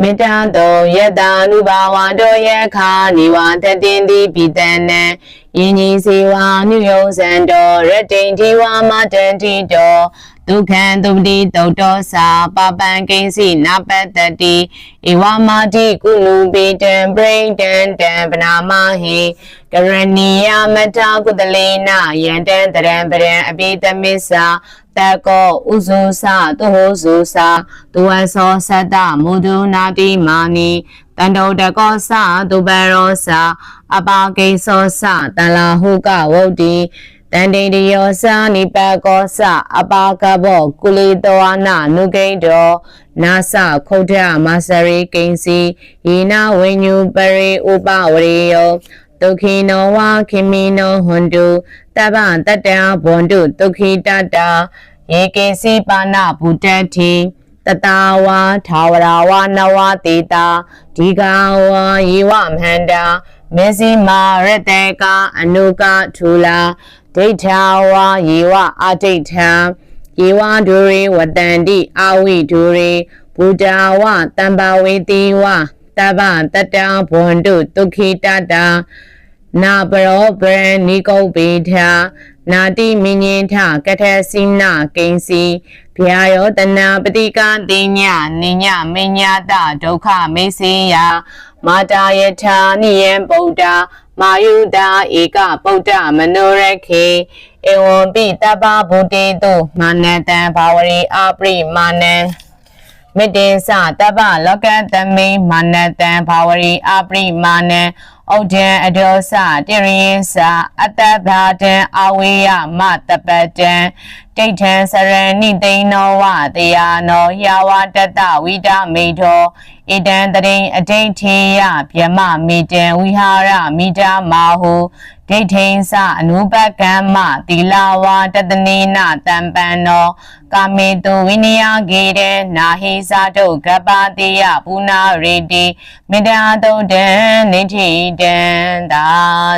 မေတ္တာတောယတ္တာနုဘာဝတောယခာနိဝါတတင်တိပိတနံယင်းကြီးစေဝါနုယောဇံတောရတ္တိန်ဒီဝါမတန္တိတောဒုက္ခံဒုပတိတုတ်တောစာပပံကိဉ္စီနပတ္တတိဧဝမာတိကုလူပိတံပရိတံတံပနာမဟိကရဏီယမတ္တာကုတလေနယန္တံတရံပရံအပိတမစ္စာ တကောဥဇုသတုဟောဇုသဒုဝသောသတ္တမုဒုနာတိမာနိတန္တောတကောသဒုပရောသအပါကိသောသတန္လာဟုကဝုတ်တိတန်တိတယောသာနိပကောသအပါကဘောကုလိတောနာနုဂိတောနာသခုဒ္ဓမသရိကိဉ္စီယေနဝိညုပရိဥပဝရိယော ဒုက္ခိနောဝခိမိနောဟွန္တုတဗ္ဗတတ္တဘွန္တုဒုက္ခိတတ္တယေကေစီပါဏဗုဒ္ဓတိတတဝါသာဝရဝနဝတိတာဒီဃဝါယေဝမဟန္တာမေဇိမာရတေကအနုကထူလာဒိဋ္ဌာဝါယေဝအဒိဋ္ဌံယေဝဒုရေဝတန္တိအာဝိဒုရေဘုဒ္ဓဝတံပါဝေတိဝ တဗ္ဗတတ္တဘွန္တုဒုက္ခိတတ္တနာပရောပရဏိကုတ်ပေထာနာတိမင်းင်းထကထစိနာကိဉ္စီဗျာယောတနာပတိကတိညာနိညာမညတဒုက္ခမေစေယမာတာယထာနိယံဗုဒ္ဓမာယုတာဧကဗုဒ္ဓမနောရခေဧဝံပိတပ္ပဗုတေတုမာနတံဘာဝရိအပရိမာနံ မေတ္တေသတပ္ပလောကတမိမာနတံဘာဝရိအပရိမာနံဩဒံအဒောသတိရိယသအတ္တဘာတံအဝေယမတပတံဒိဋ္ဌံစရဏိသိဏောဝတေယနောယဝတတဝိဒမေထောဣတံတရိအဋိဋ္ဌေယဗျမမေတံဝိဟာရမိတာမာဟုဒိဋ္ဌိဉ္စအနုပကမ္မသီလဝါတတနေနတံပန္နောကာမေတုဝိနယဂေရေနာဟိသာတုကပ္ပတိယပုနာရေတိမေတ္တာတုတံနေတိတံသာ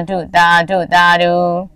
ဓုသာဓုသာဓု